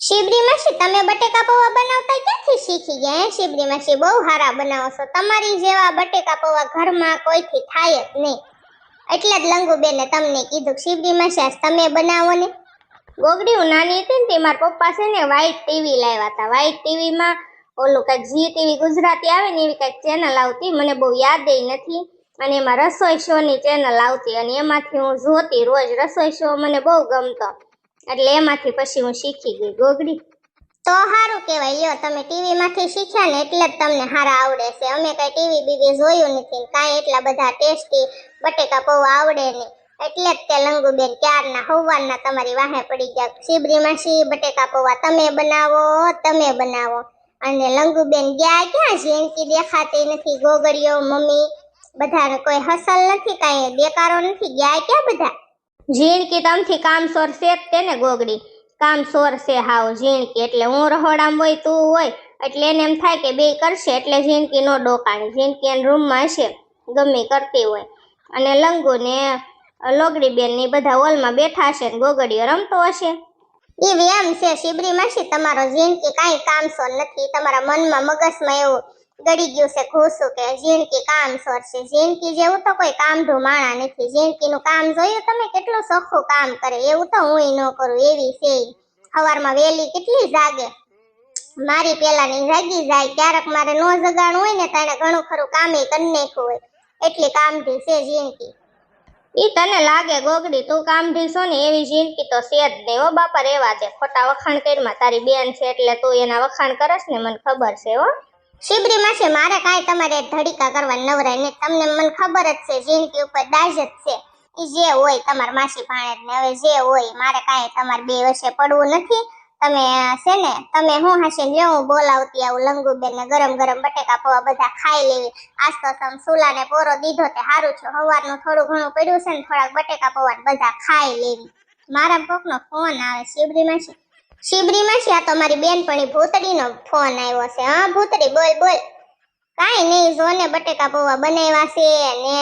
શિબરી માસી તમે બટેકા પૌવા બનાવતા ક્યાંથી શીખી ગયા હે? શિબરી માસી બહુ સારા બનાવો છો. તમારી જેવા બટેકા પૌવા ઘરમાં કોઈથી થાય જ નહીં. એટલે જ લંગુબેને તમને કીધું શિબરીમાં શિબરી માસી તમે બનાવો ને. ગોગડી હું નાની હતી ને તે મારા પપ્પા છે ને વ્હાઈટ ટીવી લાવ્યા હતા. વ્હાઈટ ટીવીમાં ઓલું કંઈક જી ટીવી ગુજરાતી આવે ને એવી કંઈક ચેનલ આવતી. મને બહુ યાદ નથી. અને એમાં રસોઈ શોની ચેનલ આવતી. અને એમાંથી હું જોતી રોજ રસોઈ શો મને બહુ ગમતો. એટલે એમાંથી પછી હું શીખી ગઈ, ગોગડી. તો સારું કહેવાય, લ્યો, તમે ટીવીમાંથી શીખ્યા ને એટલે જ તમને સારા આવડે છે. અમે કાંઈ ટીવી બીવી જોયું નથી કાંઈ એટલા બધા ટેસ્ટી બટેકા પૌવા આવડે નહીં. એટલે જ તે લંગુબેન ક્યારના હવારના તમારી વાહે પડી ગયા. શિબરી માસી, બટેકા પૌવા તમે બનાવો તમે બનાવો. અને લંગુબેન ગયા ક્યાં? ઝીણકી દેખાતી નથી, ગોગડીઓ, મમ્મી, બધાને કોઈ હસલ નથી, કાંઈ બેકારો નથી. ગયા ક્યાં બધા? ઝીણકી તમથી કામ સોર જ તેને ગોગડી. કામ સોર છે હાવ ઝીણકી એટલે હું રહોડામાં હોય તું હોય, એટલે એને એમ થાય કે બે કરશે, એટલે ઝીણકી નો ડોકાણી ઝીણકી એના રૂમમાં હશે, ગમે કરતી હોય. અને લંગુ ને લોગડી બેન ને બધા હોલમાં બેઠા હશે ને ગોગડીઓ રમતો હશે. એવી એમ છે, શિબરી માસી, તમારો ઝીણકી કાંઈ કામસોર નથી, તમારા મનમાં મગજમાં એવું ગળી ગયું છે ઘોસું કે જિંદગી કામ છે. જિંદગી જેવું તો કોઈ કામ માણા નથી. જિંદગીનું કામ જોયું તમે? કેટલું સખું કામ કરે. એવું તો હું ન કરું, એવી છે સવારમાં વહેલી કેટલી જાગે? મારી પેલાની જાગી જાય, ક્યારેક મારે નો જગાણું હોય ને તારે ઘણું ખરું કામે કરી નાખ્યું હોય. એટલી કામઢી છે જિંદગી ઈ તને લાગે ગોગડી, તું કામ છો ને? એવી જિંદગી તો છે જ નહીં. હો બાપા, રેવા દે. ખોટા વખાણ કરીમાં તારી બેન છે એટલે તું એના વખાણ કરસ ને, મને ખબર છે, હો. શિબરી માસી મારે કાંઈ તમારે ધડીકા કરવા નવરાય ને તમને મને ખબર જ છે, જિંદગી ઉપર દાજ જ છે. એ જે હોય તમાર માસી ભાણે ને હવે જે હોય, મારે કાંઈ તમારે બે વર્ષે પડવું નથી. તમે છે ને, તમે હું હશે હું બોલાવતી આવું લંગુબેન ને ગરમ ગરમ બટેકા પૌવા બધા ખાઈ લેવી. આજ તો તમે સુલાને પોરો દીધો તે સારું છે. સવારનું થોડું ઘણું પડ્યું છે ને, થોડાક બટેકા પૌવા બધા ખાઈ લેવી. મારા કોકનો ફોન આવે, શિબરી માસી. શિબરી માસી, આ તમારી બેનપણી ભૂતડીનો ફોન આવ્યો છે. હા, ભૂતડી, બોલ બોલ. કાંઈ નહીં, જોને બટેકા પૌવા બનાવ્યા છે ને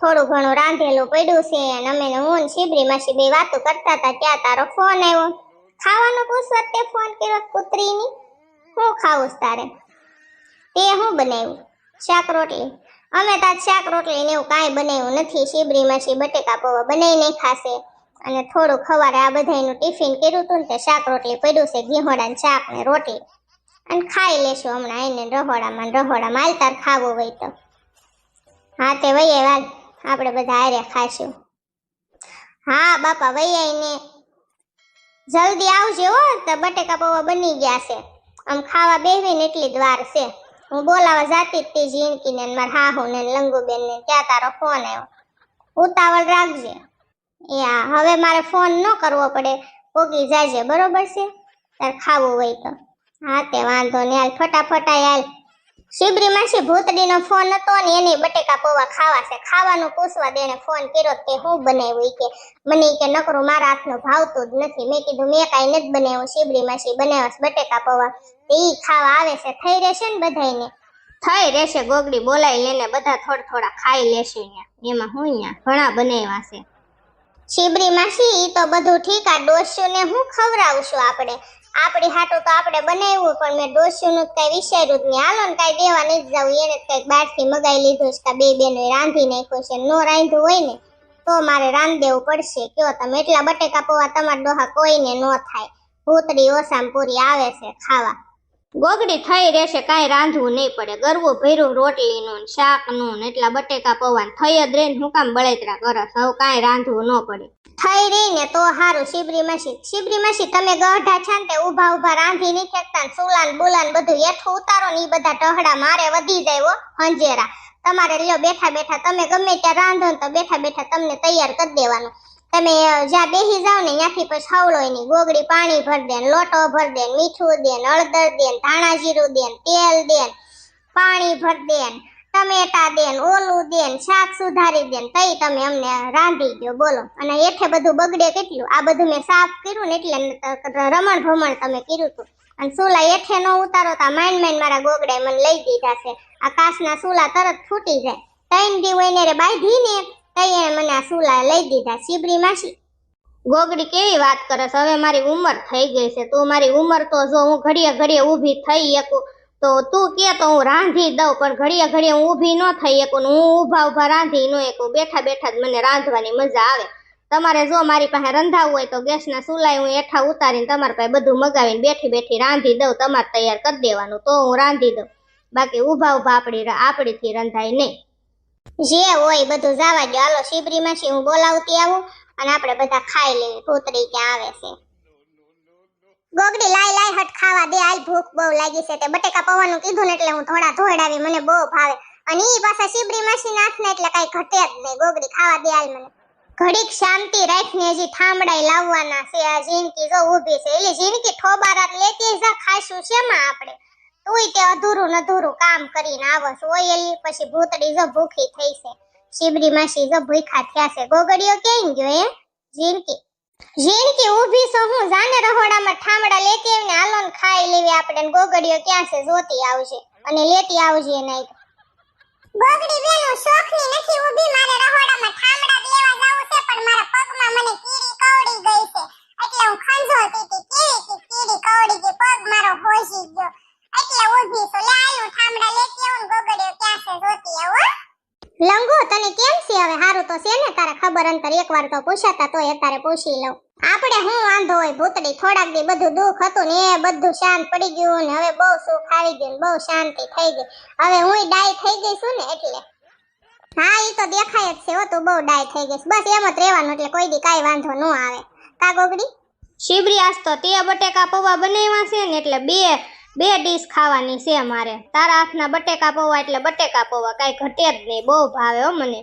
થોડું ઘણું રાંધેલું પડ્યું છે અને અમે હું શિબરી માસી બે વાતો કરતા હતા, ત્યાં તારો ફોન આવ્યો. ખાવાનું પૂછવા તે ફોન કર્યો કૂતરીની? હું ખાવું તારે? તે હું બનાવ્યું? શાક રોટલી. અમે તાર શાક રોટલી ને એવું કાંઈ બનાવ્યું નથી. શિબરી માસી બટેકા પૌવા બનાવી નહીં ખાશે અને થોડું ખવારે આ બધાનું ટિફિન કર્યું હતું ને તે શાક રોટલી પડ્યું છે ઘીહોડાનું શાક ને રોટલી અને ખાઈ લેશું હમણાં એને રહોડામાં રહોડા માલતાર તાર ખાવું હોય તો. હા, તે વૈયા વાલ આપણે બધા હારે ખાશું. હા, બાપા વૈયા ને. જલ્દી આવજો હો, તો બટેકા પૌવા બની ગયા છે. આમ ખાવા બેહવીને એટલી જ વાર છે. હું બોલાવા જાતી તી ઝીણકીને ને મારા હાહુ ને લંગુબેન ને ત્યાં તારો ફોન આવ્યો ઉતાવળ રાખજે. એ હા હવે મારે ફોન ન કરવો પડે. પોગી જાજે બરોબર છે? તાર ખાવું હોય તો. હા, તે વાંધો નહીં, હાલ ફટાફટ આય, હાલ. શિબરી માસી ભૂતડીનો ફોન હતો ને, એને બટેકા પૌવા ખાવા છે. ખાવાનું પૂછવા દેણે ફોન કર્યો તે હું બનાવ્યું કે, મને કે નકરું મારા હાથનું ભાવતું જ નથી. મેં કીધું, મેં કાંઈ નથી બનાવ્યું, શિબરી માસી બનાવ્યા બટેકા પૌવા. ઈ ખાવા આવે છે, થઈ રહેશે ને બધાને થઈ રહેશે, ગોગડી બોલાઈ લેને, બધા થોડા થોડા ખાઈ લેશે અહીંયા. એમાં હું અહીંયા ઘણા બનાવ્યા છે. શિબરી માસી ઈ તો બધું ઠીક આ ડોસ્યુને હું ખવડાવશું આપણે. આપણી હાટું તો આપણે બનાવ્યું, પણ મેં ડોસ્યુનું કઈ વિચાર્યું જ નહીં. હાલો ને કાંઈ દેવા નહીં જવું એને કંઈક બહારથી મગાવી લીધું છે બે બેનો રાંધી નાખ્યું છે. નો રાંધ્યું હોય ને, તો મારે રાંધ દેવું પડશે. કયો તમે એટલા બટેકા પૌવા, તમારા ડોહા કોઈને નો થાય. ભૂતરી ઓસામ પૂરી આવે છે ખાવા. ગોગડી થઈ રહેશે, કાંઈ રાંધવું નહીં પડે. ગરવું ભર્યું રોટલીનું ને શાકનું ને એટલા બટેકા પૌવા થઈ જ રહીને હું કામ બળેતરા કરો સૌ કાંઈ રાંધવું ન પડે. થઈ રહી ને તો સારું શિબરી માસી શિબરી માસી તમે ગઢા છે ને ઊભા ઊભા રાંધી નહીં ફેંકતા સુલાન બુલાન બધું હેઠું ઉતારો ને એ બધા ટહડા મારે વધી જાય હંજેરા. તમારે લ્યો બેઠા બેઠા, તમે ગમે ત્યાં રાંધો ને તો બેઠા બેઠા તમને તૈયાર કરી દેવાનું. તમે જ્યાં બેસી જાવ ને ત્યાંથી પછી હવળો એની ગોગડી પાણી ભર દે લોટો ભર દે મીઠું દે ને હળદર દે ધાણા જીરું દે તેલ દે પાણી ભર દે ટમેટા દે ઓલું દે ને શાક સુધારી દે તઈ તમે અમને રાંધી દો બોલો. અને એઠે બધું બગડે કેટલું? આ બધું મેં સાફ કર્યું ને એટલે રમણ ભમણ તમે કર્યું હતું. અને સુલા એઠે ન ઉતારો તો માઇન માઇન મારા ગોગડે મને લઈ દીધા છે. આ કાચના સુલા તરત ફૂટી જાય. તૈન દી હોય ને રે બાંધી ને તઈ એને મને આ સુલા લઈ દીધા સીબરી માસી. ગોગડી કેવી વાત કરે છે? હવે મારી ઉંમર થઈ ગઈ છે. તું મારી ઉંમર તો જો હું ઘડીએ ઘડીએ ઊભી થઈ શકું, તો તું કે તો હું રાંધી દઉં, પણ ઘડીએ ઘડીએ હું ઊભી ન થઈ શકું હું ઊભા ઊભા રાંધી ન શકું. બેઠા બેઠા જ મને રાંધવાની મજા આવે. તમારે જો મારી પાસે રંધાવું હોય તો ગેસના ચૂલાય હું એઠા ઉતારીને તમારી પાસે બધું મગાવીને બેઠી બેઠી રાંધી દઉં, તમારે તૈયાર કરી દેવાનું, તો હું રાંધી દઉં. બાકી ઊભા ઊભા આપણી આપણીથી રંધાય નહીં. જે હોય બધું જવા દો હાલો શિબરી માસી હું બોલાવતી આવું અને આપણે બધા ખાઈ લેવી પૂતરી ક્યાં આવે છે. ગોગડી, લાય લાય, હટ, ખાવા દે. હાલ ભૂખ બહુ લાગી છે તે બટેકા પૌવાનું કીધું ને એટલે હું થોડા ધોડાવી મને બહુ ભાવે. અને ઈ પાછા શિબરી માસી નાખને એટલે કઈ ઘટે જ નહીં. ગોગડી, ખાવા દે હાલ મને. ઘડીક શાંતિ રાખીને હજી થાંભડાઈ લાવવાના છે. આ જિંદગી જો ઊભી છે. એટલે જિંદગી ઠોબારાત લેતી જા. ખાશું શેમાં આપણે? તુંય તે અધૂરું અધૂરું કામ કરીને આવસ ઓયલી પછી ભૂતડી જો ભૂખી થઈ છે. શિબરી માસી જો ભૂખા થયા છે. ગોગડીઓ કેમ ગયો એ જીનકી જીનકી ઊભી છો હું જાને રહોડામાં ઠામડા લેતી આવીને હાલો ખાઈ લેવી આપણે ગોગડીઓ ક્યાં છે? જોતી આવજે. અને લેતી આવજે નહીં ગોગડી વેલો શોખની નથી ઊભી. મારે રહોડામાં ઠામડા લેવા જાવું છે, પણ મારા પગમાં મને કીડી કવડી ગઈ છે. એટલે હું ખંજો હતી. કેવી કે કીડી કવડી ગઈ પગ મારો હોજી ગયો. લંગો, તને કેમ છે હવે? હારું તો છે તારે ખબર અંતર એકવાર તો પૂછાતા તોય અત્યારે પૂછી લઉં. આપણે હું વાંધો હોય, ભૂતડી થોડાક દી બધું દુઃખ હતું ને, એ બધું શાંત પડી ગયું ને, હવે બહુ સુખ આવી ગયું બહુ શાંતિ થઈ ગઈ. હવે હું ડાય થઈ ગઈ છું ને, એટલે. હા એ તો દેખાય જ છે હો, તું બહુ ડાય થઈ ગઈ બસ એમ જ રહેવાનું, એટલે કોઈ દી કાંઈ વાંધો ન આવે. કા ગોગડી? શિબરી આજ તો તે બટેકા પૌવા બનાવ્યા છે ને, એટલે બે બે ડીશ ખાવાની છે મારે તારા હાથના બટેકા પૌવા એટલે બટેકા પૌવા કાંઈ ઘટે જ નહીં, બહુ ભાવે હો મને.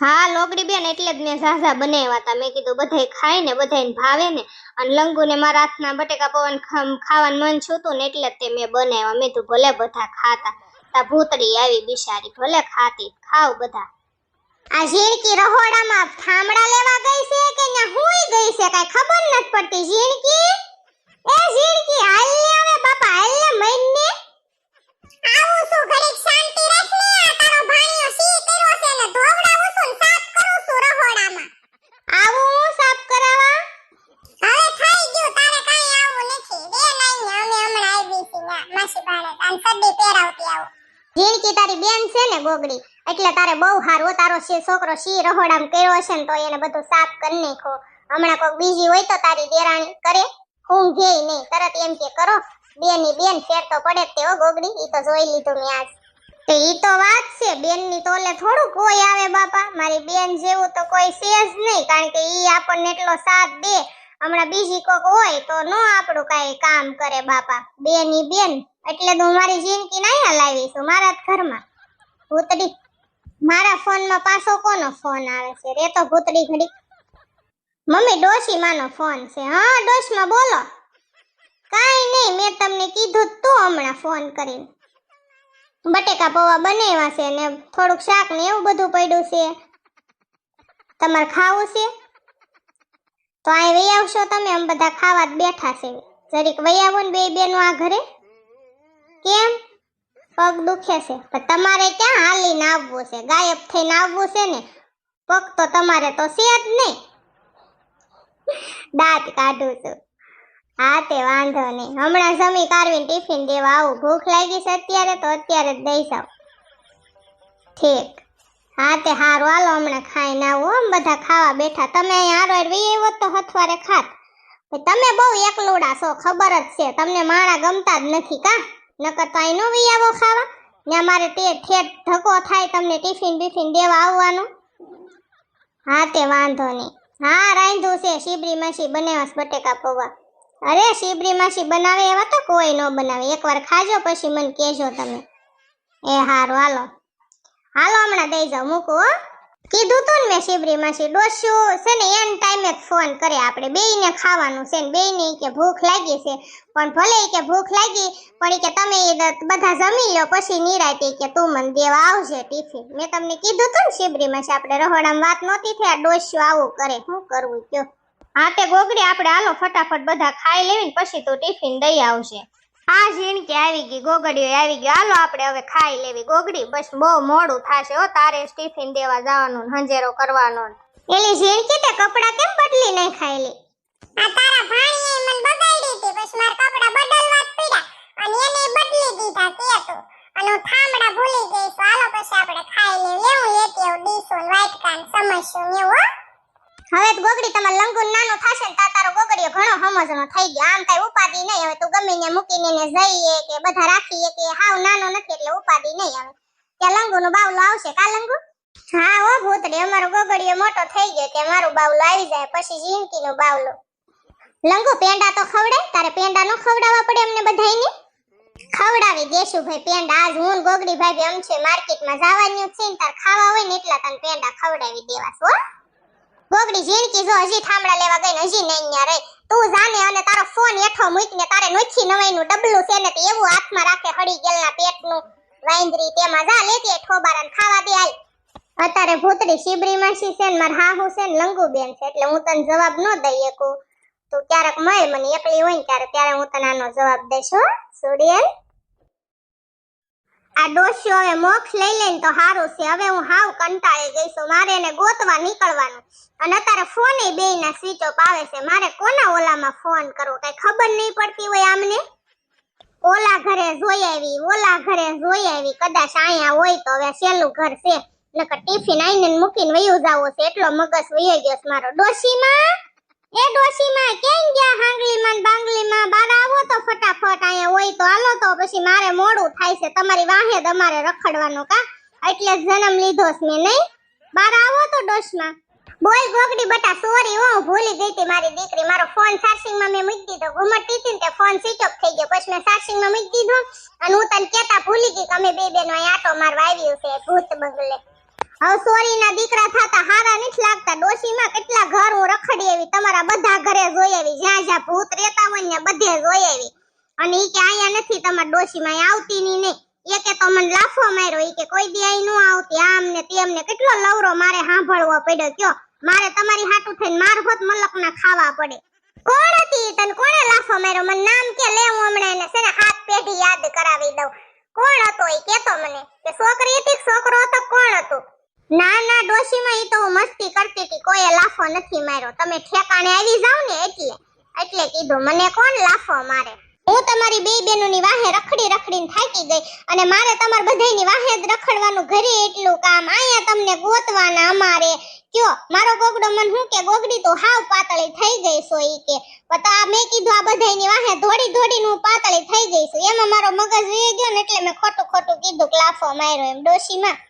હા લોકડી બેન, એટલે જ મેં ઝાઝા બનાવ્યા હતા. મેં કીધું બધાય ખાય ને, બધાયને ભાવે ને. અને લંગુને મારા હાથના બટેકા પૌવાને ખાવાનું મન છૂતું ને, એટલે જ તે મેં બનાવ્યા. મેં તું ભલે બધા ખાતા. તા ભૂતરી આવી બિચારી, ભલે ખાતી, ખાવ બધા. આ ઝીણકી રહોડામાં થાંભળા લેવા ગઈ છે કે ન્યા હુઈ ગઈ છે કાઈ ખબર નથી પડતી, ઝીણકી? એ ઝીણકી હાલ ને હવે બાપા હાલ ને મઈન ને આવું છું ઘડીક શાંતિ રાખ ને આ તારો ભાણિયો સી કર્યો છે ને ધોવડાવું છું ને સાફ કરું છું રહોડામાં. આવું હું સાફ કરાવા? હવે થઈ ગયું તારે કાઈ આવું નથી. બે નહીં અમે હમણાં આવી છીએ માસી બાણે આન સડી પહેરાવતી આવું. ઝીણકી તારી બેન છે ને ગોગડી એટલે તારે બહુ હારું. તારો છોકરો સી રહોડામ કર્યો હશે ને તો એને બધું સાફ કરી નાખો હમણાં કોઈક બીજી હોય તો તારી દેરાણી કરે. ઊંઘે નહીં, તરત એમ કે કરો. બેની બેન ફેર તો પડે તે હો ગોગડી, ઈ તો જોઈ લીધું મેં આજ. તો ઈ તો વાત છે બેનની તોલે થોડું કોઈ આવે બાપા. મારી બેન જેવું તો કોઈ છે જ નહીં, કારણ કે ઈ આપણને એટલો સાથ દે. હમણાં બીજી કોક હોય તો નો આપણું કાંઈ કામ કરે બાપા. બેની બેન, એટલે તો હું મારી જિંદગી નહીં લાવી છું, મારા જ ઘરમાં. ભૂતડી, મારા ફોનમાં પાછો કોનો ફોન આવે છે? રે તો ભૂતડી ઘડી મમ્મી ડોશી માનો ફોન છે. હા, ડોશમાં બોલો. કાંઈ નહીં, મેં તમને કીધું તો હમણાં ફોન કરીને. બટેકા પૌવા બનાવ્યા છે ને થોડુંક શાક ને એવું બધું પડ્યું છે. તમારે ખાવું છે? તો અહીં વહી આવશો તમે આમ બધા ખાવા જ બેઠા છે. જરીક વહી આવો ને બે બેનો આ ઘરે. કેમ? પગ દુખે છે. પણ તમારે ક્યાં હાલીને આવવું છે? ગાયબ થઈને આવવું છે ને? પગ તો તમારે તો છે જ નહીં. દાંત કાઢું છું. હા, તે વાંધો નહીં. હમણાં જમી કાઢવીને ટિફિન દેવા આવું. ભૂખ લાગી છે અત્યારે તો અત્યારે જ દઈ જાવ ઠીક. હા, તે હારું. હાલો, હમણાં ખાઈને આવું. આમ બધા ખાવા બેઠા. તમે અહીં હારો વી આવ્યો તો હથવારે ખાત. તમે બહુ એકલોડા છો, ખબર જ છે. તમને માણા ગમતા જ નથી કા? નકર તો અહીં નો વી આવો ખાવા. ને મારે તે ઠેઠ ધક્કો થાય તમને ટિફિન બિફિન દેવા આવવાનું. હા, તે વાંધો નહીં. હા, રાંધું છે. શીબરી માસી બનાવ્યા બટેકા પૌવા. અરે, શીબરી માસી બનાવે એવા તો કોઈ ન બનાવે. એકવાર ખાજો પછી મને કહેજો તમે. એ હારું, હાલો. હાલો, હમણાં દઈ જાવ મૂકું, હો. કીધું તું ને મેં શિબરી માસી ડોસ્યુ? છે ને, એન ટાઈમે જ ફોન કરે આપણે. બેયને ખાવાનું છે ને, બેયને કે ભૂખ લાગી છે. પણ ભલે કે ભૂખ લાગી, પણ કે તમે બધા જમી લો પછી નિરાતે કે તું મને દેવા આવજે ટિફિન મેં તમને કીધું તું ને શિબરી માસી આપણે રહોડામાં વાત નહોતી થઈ, આ ડોસ્યું આવું કરે. શું કરવું કયો? હા તે ગોગડી, આપણે હાલો ફટાફટ બધા ખાઈ લેવી પછી તો ટિફિન દઈ આવશે હા ઝીણકી આવી ગઈ, ગોગડીઓ આવી ગઈ. હાલો આપણે હવે ખાઈ લેવી ગોગડી. બસ બહુ મોડું થશે હો, તારે ટિફિન દેવા જવાનું હંજેરો કરવાનો. એલી ઝીણકી તે કપડાં કેમ બદલી નહીં ખાયલી? આ તારા ભાણીએ મને બગાડી હતી, બસ માર કપડા બદલવા જ પડ્યા. અને એને બદલી દીધા તે તો. અને હું ભૂલી ગઈ તો હાલો પછી આપણે ખાઈ લેવું, લેતી આવું ને વાટકા સમસ્યું એવું, હો. હવે તો ગોગડી તમાર લંગુન નાનો થાશે ને તારો ગોગડીઓ ઘણો સમજનો થઈ ગયો. આમ કઈ ઉપાધિ નહીં હવે તું ગમે મૂકીને ને જઈએ કે બધા રાખીએ કે હાવ નાનો નથી એટલે ઉપાધિ નહીં હવે ત્યાં લંગુ નું બાવલો આવશે કા લંગુ? હા ઓ ભૂતડી. અમારો ગોગડીઓ મોટો થઈ ગયો કે મારું બાવલો આવી જાય, પછી જિંદગી નો બાવલો. લંગુ, પેંડા તો ખવડે. તારે પેંડા નો ખવડાવવા પડે અમને બધાયને? ખવડાવી દેશું ભાઈ પેંડા. આજ હું ગોગડી ભાઈ આમ છે, માર્કેટમાં જવાનું છે ને તાર ખાવા હોય ને એટલા તને પેંડા ખવડાવી દેવા હો. ગોગડી ઝીણકી જો હજી થાંભળા લેવા ગઈ ને હજી નહીં ન્યા રહી. તું જાને અને તારો ફોન હેઠો મૂકીને તારે નોખી નવાઈનું ડબલું છે ને તે એવું હાથમાં રાખે હળી ગયેલના પેટનું. વાંદરી તેમાં જા લેતી ઠોબારાને ખાવા દે આય અત્યારે ભૂતરી શિબરી માસી છે ને માર હાહુ છે ને લંગુ બેન છે, એટલે હું તને જવાબ ન દઈ શકું. તું ક્યારેક મળે મને એકલી હોય ને ત્યારે ત્યારે હું તને આનો જવાબ દઈશ હો સુડિયલ આ ડોશીઓ હવે મોક્ષ લઈ લઈને તો સારું છે. હવે હું હાવ કંટાળી ગઈ છું. મારે એને ગોતવા નીકળવાનું. અને અત્યારે ફોને બે ના સ્વિચ ઓફ આવે છે. મારે કોના ઓલામાં ફોન કરવો? કઈ ખબર નહીં પડતી હોય આમને? ઓલા ઘરે જોઈ આવી, ઓલા ઘરે જોઈ આવી. કદાચ અહીંયા હોય તો હવે છેલ્લું ઘર છે. નકર ટિફિન આઈને મૂકીને વયું જાવો છે. એટલો મગજ વયો ગયો છે મારો. ડોશીમાં? એ ડોશીમાં કેમ ગયા હાંગલીમાં બાંગલીમાં બાર આવો તો ફટાફટ અહીંયા હોય તો હાલો તો પછી મારે મોડું થાય છે. તમારી વાહે તમારે રખડવાનું કા? એટલે જન્મ લીધો છે મેં, નહીં? બાર આવો તો ડોશમાં. બોલ ગોગડી બટા સોરી હો, ભૂલી ગઈ હતી મારી દીકરી. મારો ફોન ચાર્જિંગમાં મેં મૂકી દીધો. ઘુમટતી હતી ને ફોન સ્વિચ ઓફ થઈ ગયો. પછી મેં ચાર્જિંગમાં મૂકી દીધો. અને હું તને કહેતા ભૂલી ગઈ કે અમે બે બેનો અહીં આટો મારવા આવ્યું છે. ભૂત બંગલે. હવે સોરી ના દીકરા થાતા હારા નથી લાગતા. ડોશીમાં કેટલા ઘર હું રખડી આવી, તમારા બધા ઘરે જોઈ આવી, જ્યાં જ્યાં ભૂત રહેતા હોય ને બધે જોઈ આવી. અને ઈ કે અહીંયા નથી, તમારા ડોશીમાં આવતી ની નહીં. કે તો મને લાફો માર્યો, ઈ કે કોઈ દી અહીં નો આવતી, આમ ને તેમ ને કેટલો લવરો મારે સાંભળવો પડ્યો, કયો? મારે તમારી હાટું થઈને માર હોત મલક ના ખાવા પડે. કોણ હતી તને? કોણે લાફો માર્યો? મને નામ કે લે હું હમણાં એને? છે ને હાથ પેઢી યાદ કરાવી દઉં? કોણ હતો એ કેતો મને કે છોકરી હતી છોકરો હતો કોણ હતું? ના ના, ડોશીમાં ઈ તો હું મસ્તી કરતી હતી. કોઈએ લાફો નથી માર્યો. તમે ઠેકાણે આવી જાવ ને એટલે એટલે કીધું, મને કોણ લાફો મારે? હું તમારી બે બેનોની વાહે રખડી રખડીને થાકી ગઈ અને મારે તમાર બધાયની વાહે જ રખડવાનું ઘરે એટલું કામ. અહીંયા તમને ગોતવાના અમારે. કયો, મારો ગોગડો મન હું કે ગોગડી? તો હાવ પાતળી થઈ ગઈ છો ઈ કે. પતા મેં કીધું આ બધાયની વાહે ધોડી ધોડીને હું પાતળી થઈ ગઈ છું એમાં મારો મગજ વહી ગયો ને એટલે મેં ખોટું ખોટું કીધું કે લાફો માર્યો એમ ડોશીમાં.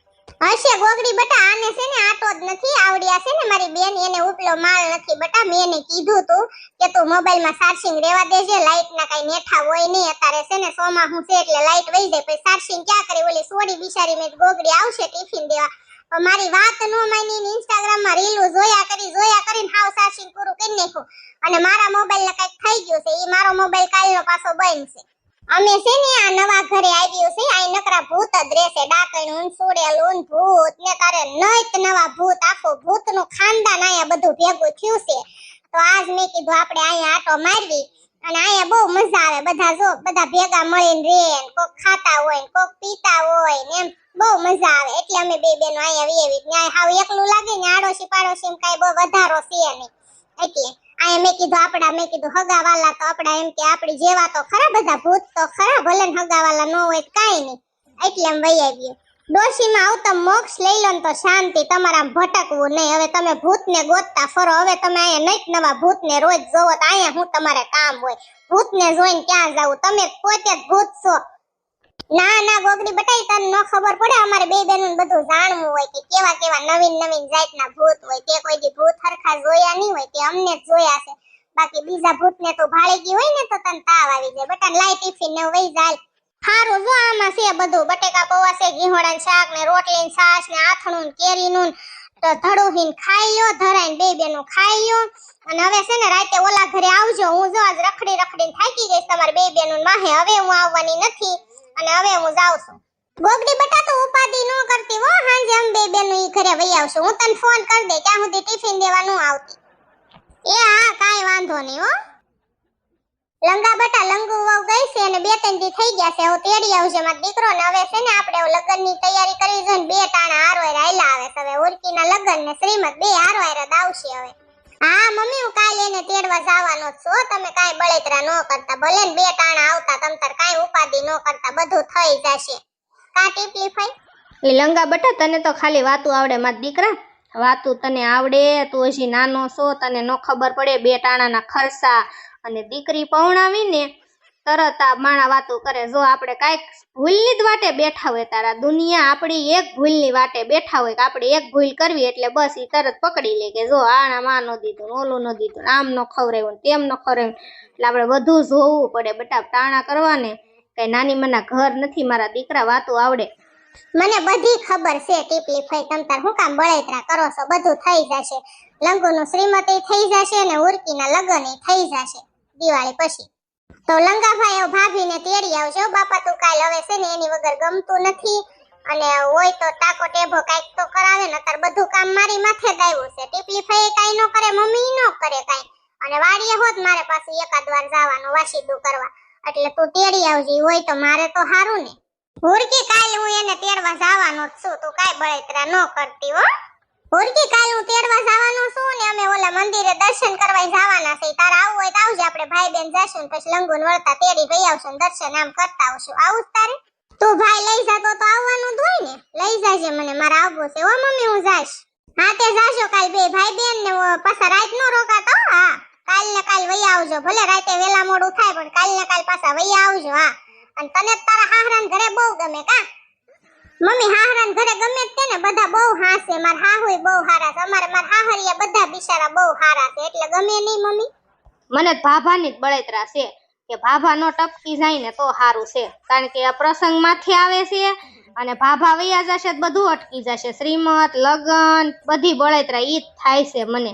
હશે ગોગડી બટા, આને છે ને આટો જ નથી આવડ્યા છે ને મારી બેન, એને ઉપલો માલ નથી બટા, મેં એને કીધું તું કે તું મોબાઈલમાં ચાર્જિંગ રહેવા દેજે લાઈટ ના કઈ નેઠા હોય નહીં, અત્યારે છે ને સોમાં હું છે એટલે લાઈટ વહી જાય, પછી ચાર્જિંગ ક્યાં કરે? ઓલી સોડી બિચારી મેં ગોગડી આવશે ટિફિન દેવા. મારી વાત નો માની ઇન્સ્ટાગ્રામમાં રીલું જોયા કરી, જોયા કરીને હાવ ચાર્જિંગ પૂરું કરી નાખ્યું. અને મારા મોબાઈલ ને કંઈક થઈ ગયું છે એ મારો મોબાઈલ કાલનો પાછો બંધ છે. અમે છે ને આ નવા ઘરે આવ્યું છે, આ નકરા ભૂત જ રહેશે. ડાકણ સુડેલું ભૂત, ને તારે નઈત નવા ભૂત, આખું ભૂતનું ખાનદાન આયા બધું ભેગું થયું છે. તો આજ મેં કીધું આપણે અહીંયા આટો મારવી, અને અહીંયા બહુ મજા આવે. બધા જો, બધા ભેગા મળીને રે કોક ખાતા હોય કોક પીતા હોય, ને એમ બહુ મજા આવે. એટલે અમે બે બેનો અહીંયા વીએવી ત્યાં હાવ એકલું લાગે ને આડોશી પાડોશી કાંઈ બહુ વધારો છે નહીં. એટલે અહીંયા મેં કીધું, આપડા મેં કીધું, હગાવાલા તો આપડા એમ કે આપડી જેવા તો ખરા બધા ભૂત તો ખરા, ભલે હગાવાલા ન હોય કાંઈ નહીં. એટલે એમ વહી આવ્યું. ડોશીમાં આવતા મોક્ષ લઈ લો તો શાંતિ તમારા ભટકવું નહીં. હવે તમે ભૂતને ગોતતા ફરો, હવે તમે અહીંયા નહીં નવા ભૂતને રોજ જોવો તો અહીંયા હું તમારે કામ હોય. ભૂતને જોઈને ક્યાં જાવું તમે પોતે જ ભૂત છો. ના ના, ગોગડી બટાઈ તને ન ખબર પડે, અમારે બે બેનું બધું જાણવું હોય કે કેવા કેવા નવીન નવીન જાતના ભૂત હોય, તે કોઈ દી ભૂત હરખા જોયા નહીં હોય, તે અમને જ જોયા છે. બાકી બીજા ભૂતને તો ભાળી ગઈ હોય ને, તો તને તાવ આવી જાય. બટા લાઈ ટિફિન ને વહી જાય હારું, જો આમાં છે બધું. બટેકા, પૌવા છે ઘીહોડા શાક ને રોટલી ને છાશ ને આથણું ને કેરીનું ને તો ધડુહીન ખાઈ લ્યો, ધરાઈને બે બેનું ખાઈ લ્યો. અને હવે છે ને, રાતે ઓલા ઘરે આવજો. હું જો આજ રખડી રખડીને થાકી ગઈ તમારે બે બેનું માહે. હવે હું આવવાની નથી. અને હવે હું જાઉં છું. ગોગડી બટા તો ઉપાધી નો કરતી હો. હાંજે અમે બે બેનું ઈ ઘરે વઈ આવશું. હું તને ફોન કરી દે, ત્યાં સુધી ટિફિન દેવાનું આવતી. એ હા, કાંઈ વાંધો નહીં હો. લંગા બટા લંગુ વહુ ગઈ છે અને બે ત્રણ દી થઈ ગયા છે. હું તેડી આવશે મારો દીકરો ને હવે છે ને આપણે લગ્નની તૈયારી કરી છે ને બે ટાણા હારો રાયલા આવે છે. હવે ઉર્કીના લગ્ન ને શ્રીમત બે હારો હારે દાવશે હવે. હા, મમ્મી, હું કાલે એને તેડવા જવાનો છું. તમે કાંઈ બળેતરા ન કરતા. ભલે ને બે ટાણા આવતા, તમ તાર કાંઈ ઉપાધિ ન કરતા. બધું થઈ જશે. કા ટીપલી ફઈ? એ લંગા બટા, તને તો ખાલી વાતું આવડે માર દીકરા. વાતું તને આવડે, તું હજી નાનો છો, તને ન ખબર પડે બે ટાણાના ખર્ચા. અને દીકરી પૌણાવીને તરત આ માણા વાતું કરે. જો આપણે કાંઈક ભૂલની જ વાટે બેઠા હોય તારા દુનિયા, આપણી એક ભૂલની વાટે બેઠા હોય કે આપણે એક ભૂલ કરવી એટલે બસ એ તરત પકડી લે કે જો આણા માં ન દીધું ઓલું ન દીધું આમ ન ખવડાવ્યું ને તેમ ન ખવડાવ્યું એટલે આપણે બધું જોવું પડે. બટા ટાણા કરવાને કઈ નાની મના ઘર નથી, મારા દીકરા વાતું આવડે. મને બધી ખબર છે ટીપલી ફઈ તમ તાર હું કામ બળેતરા કરો છો? બધું થઈ જશે. લંગુનું શ્રીમતી થઈ જશે ને ઉર્કીના લગ્ન થઈ જશે. દિવાળી પછી. તો લંગાભાઈ ભાભીને તેડી આવજો. બાપા તું કાલ હવે છે ને એની વગર ગમતું નથી. અને હોય તો ટાકો ટેભો કાંઈક તો કરાવે ને અત્યારે બધું કામ મારી માથે જ આવ્યું છે. ટીપલી ફઈ ન કરે, મમ્મી ન કરે કાંઈ. અને વાડીએ હોત મારે પાછું એકાદ વાર જવાનું, વાસીદું કરવા. એટલે તું તેડી આવજી હોય તો મારે તો સારું ને. હુરકી કાલ હું એને તેડવા જવાનો છું, તું કાઈ બળતરા ન કરતી હો. હુરકી કાલ હું તેરવા જવાનો છું ને અમે ઓલા મંદિરે દર્શન કરવા જવાના છે. તારે આવવું હોય તો આવજે, આપણે ભાઈ બેન જશું પછી લંગુન વળતા તેરી ગઈ આવશું દર્શન આમ કરતા આવશું. આવું તારે? તું ભાઈ લઈ જતો તો આવવાનું હોય ને. લઈ જાજે મને, મારા આવવું છે. ઓ મમ્મી, હું જાઈશ. હા, તે જાશો કાલ બે ભાઈ બેન ને પાછા રાત નો રોકાતો, હા. કાલ ને કાલ વહી આવજો, ભલે રાતે વેલા મોડું થાય, પણ કાલ ને કાલ પાછા વહી આવજો, હા. અને તને તારા હાહરાન ઘરે બહુ ગમે, કા? મમ્મી હાહરાન ઘરે ગમે તે ને બધા બહુ હાસે. માર હાહુય બહુ હારા છે. અમારે માર હાહરિયા બધા બિચારા બહુ હારા છે. એટલે ગમે નહીં મમ્મી. મને ભાભાની જ બળેતરા છે કે ભાભા નો ટપકી જાય ને તો સારું છે. કારણ કે આ પ્રસંગમાંથી આવે છે અને ભાભા વૈયા જશે બધું અટકી જશે. શ્રીમત લગન બધી બળેતરા ઈ જ થાય છે મને.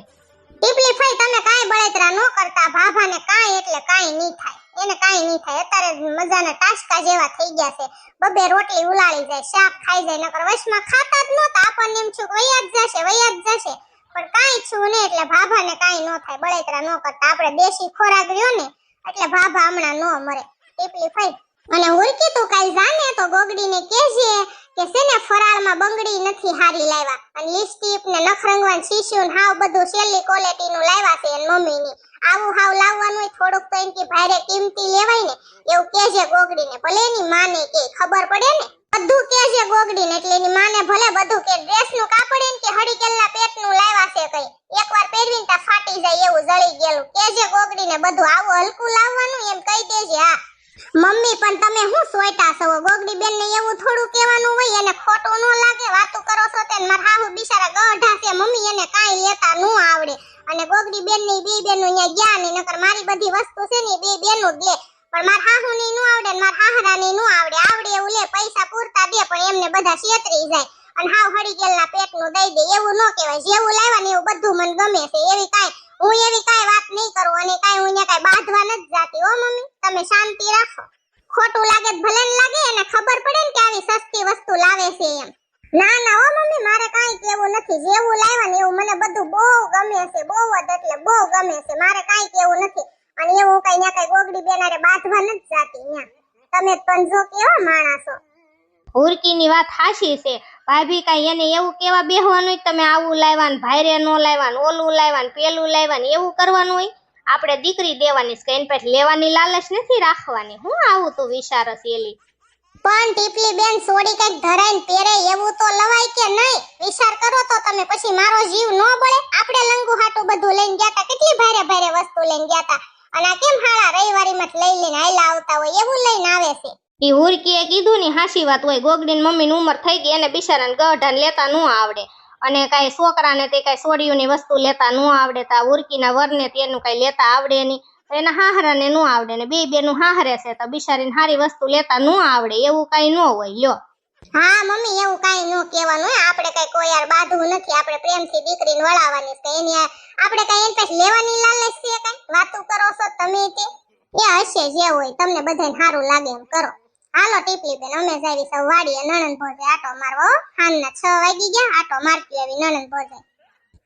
ટીપલી ફઈ તમે કાંઈ બળેતરા ન કરતા. ભાભાને કાંઈ એટલે કાંઈ નહીં થાય. એને કાંઈ નહીં થાય. અત્યારે મજાના ટાસકા જેવા થઈ ગયા છે. બબે રોટલી ઉલાળી જાય, શાક ખાઈ જાય, નકર વશમાં ખાતા જ નહોતા. આપણને એમ છું વૈયા જ જશે વૈયા જ જશે. પણ કાંઈ છું ને એટલે ભાભાને કાંઈ ન થાય. બળેતરા ન કરતા. આપણે દેશી ખોરાક રહ્યો ને, એટલે ભાભા હમણાં ન મરે. ટીપલી ફઈ. અને હુરકી તું કાલ જાને તો ગોગડીને કહેજે કે છે ફરાળમાં બંગડી નથી હારી લાવ્યા. અને લિપસ્ટિક ને નખરંગવાન શીશુ ને હાવ બધું સેલી ક્વોલિટીનું લાવ્યા છે એની મમ્મીની. આવું હાવ લાવવાનું હોય થોડુંક તો કે ભારે કિંમતી લેવાય ને એવું કહેજે ગોગડીને. ભલે એની માને કે, ખબર પડે ને? બધું કહેજે ગોગડીને, એટલે એની માને ભલે બધું કે ડ્રેસનું કાપડ એમ કે હડીકેલના પેટનું લાવ્યા છે કઈ. એકવાર પહેરવીને તા ફાટી જાય એવું જળી ગયેલું. કહેજે ગોગડીને, બધું આવું હલકું લાવવાનું એમ કહી દેજે, હા. મમ્મી, પણ તમે હું સોયટા છો? ગોગડી બેન ને એવું થોડું કહેવાનું હોય એને ખોટું ન લાગે? વાતો કરો છો તે મારા હાહુ બિચારા ગઢા છે. મમ્મી એને કાઈ લેતા ન આવડે. અને ગોગડી બેનની બે બેનનું ન્યા ગયા ને, નકર મારી બધી વસ્તુ છે ને બે બેનનું દે પણ મારા હાહુ ની ન આવડે ને હાહરા ની ન આવડે. આવડે એવું લે, પૈસા પૂરતા દે, પણ એમને બધા છેતરી જાય. અને હાવ હડીગેલ ના પેટનું દઈ દે. એવું ન કહેવાય. જેવું લાવ્યા એવું બધું મને ગમે છે. એવી કાઈ, હું એવી કાંઈ કરું અને કાઈ હું કાંઈ બાંધવા નથી જાતી. ઓ મમ્મી, તમે શાંતિ રાખો. ખોટું લાગે ભલે ન લાગે, એને ખબર પડે ને કે આવી સસ્તી વસ્તુ લાવે છે એમ. ના ના ઓ મમ્મી, મારે કાઈ કેવું નથી. જેવું લાવ્યા ને એવું મને બધું બહુ ગમે છે. બહુ જ એટલે બહુ ગમે છે. મારે કાઈ કેવું નથી. અને એવું કઈ ત્યાં કઈ ગોગડી બેનારે બાંધવા નથી જાતી ન્યા. તમે પણ જો કેવો માણસો. હુરકીની વાત હાશી છે. ભાભી કાંઈ એને એવું કેવા બેહવાનું તમે આવું ભાઈ ભાઈરે નો લાવ્યા ઓલું લાવ્યા પેલું લાવ્યા એવું કરવાનું હોય? આપણે દીકરી દેવાની છે પર લેવાની લાલચ નથી રાખવાની. હું આવું તું વિચારસ એલી પણ ટીપલી બેન સોડી કંઈક ધરાઈને પહેરે એવું તો લવાય કે નહીં? વિચાર કરો તો તમે પછી મારો જીવ ન બળે? આપણે લંગુ હાટું બધું લઈને ગયા તા કેટલી ભારે ભારે વસ્તુ લઈને ગયા હતા અને આ કેમ હાળા રવિવારીમાં લઈ લઈને હાયલા આવતા હોય એવું લઈને આવે છે? ઈ હુરકીએ કીધું ની હાસી વાત હોય ગોગડીન મમ્મીની ઉંમર થઈ ગઈ એને બિચારાને ગઢાને લેતા ન આવડે. અને કાંઈ છોકરાને તે કાંઈ સોડીઓની વસ્તુ લેતા ન આવડે, તા ઉર્કીના વરને તેનું કાંઈ લેતા આવડે નહીં. એના હાહરાને ન આવડે ને બે બેનું હાહરે છે, તો બિચારીને સારી વસ્તુ લેતા ન આવડે, એવું કાંઈ ન હોય, લ્યો. હા, મમ્મી, એવું કાંઈ ન કહેવાનું આપણે કઈ કોઈ યાર બાંધવું નથી, આપણે પ્રેમથી દીકરીને વળાવવાની છે, એની આપણે કઈ એની પાસે લેવાની લાલચ છે કઈ? વાતો કરો છો તમે તે? એ હશે, જે હોય, તમને બધાને સારું લાગે એમ કરો. હાલો ટીપલી બેન, અમે જાવી સૌ વાડીએ નણંદ ભોજે આટો મારવો. હાનના છ વાગી ગયા, આટો મારતી આવી નણંદ ભોજે.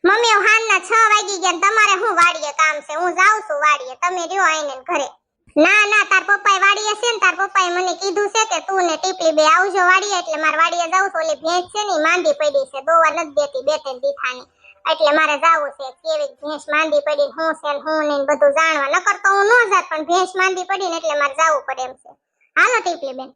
મમ્મી હાનના છ વાગી ગયા તમારે હું વાડીએ કામ છે? હું જાઉં છું વાડીએ. તમે રહ્યો આઈને ઘરે. ના ના, તાર પપ્પાએ વાડીએ છે ને, તાર પપ્પાએ મને કીધું છે કે તું ને ટીપલી બે આવજો વાડીએ, એટલે મારે વાડીએ જાઉં છું. ઓલી ભેંસ છે ને માંદી પડી છે, દોવા નથી દેતી, બે ત્રણ દીઠાની. એટલે મારે જાવું છે કેવી ભેંસ માંદી પડી હું છે હું ને બધું જાણવા. નકર તો હું ન જાત, પણ ભેંસ માંદી પડી ને એટલે મારે જાવું પડે એમ છે. હાલો ટીપલી બેન.